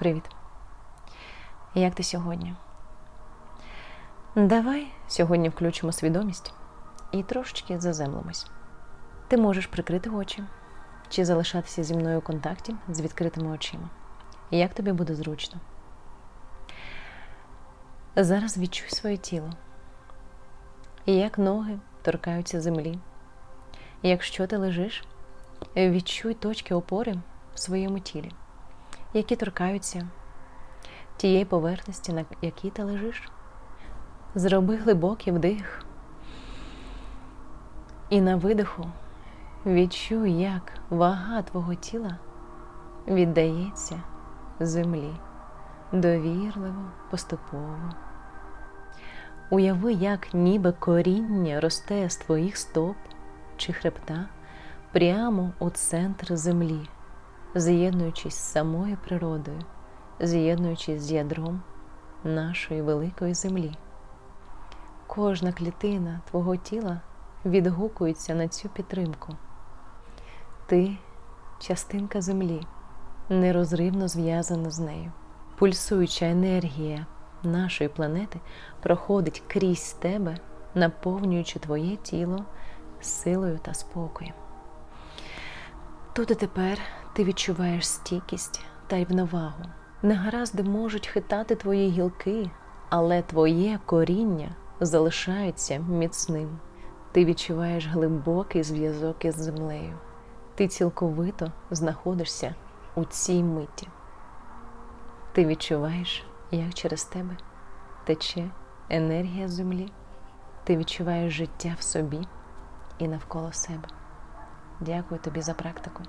Привіт. Як ти сьогодні? Давай сьогодні включимо свідомість і трошечки заземлимось. Ти можеш прикрити очі чи залишатися зі мною у контакті з відкритими очима. Як тобі буде зручно? Зараз відчуй своє тіло. Як ноги торкаються землі. Якщо ти лежиш, відчуй точки опори в своєму тілі, які торкаються тієї поверхності, на якій ти лежиш. Зроби глибокий вдих. І на видиху відчуй, як вага твого тіла віддається землі довірливо, поступово. Уяви, як ніби коріння росте з твоїх стоп чи хребта прямо у центр землі, з'єднуючись з самою природою, з'єднуючись з ядром нашої великої землі. Кожна клітина твого тіла відгукується на цю підтримку. Ти частинка землі, нерозривно зв'язана з нею. Пульсуюча енергія нашої планети проходить крізь тебе, наповнюючи твоє тіло силою та спокоєм. Тут і тепер ти відчуваєш стійкість та рівновагу. Негаразди можуть хитати твої гілки, але твоє коріння залишається міцним. Ти відчуваєш глибокий зв'язок із землею. Ти цілковито знаходишся у цій миті. Ти відчуваєш, як через тебе тече енергія землі. Ти відчуваєш життя в собі і навколо себе. Дякую тобі за практику.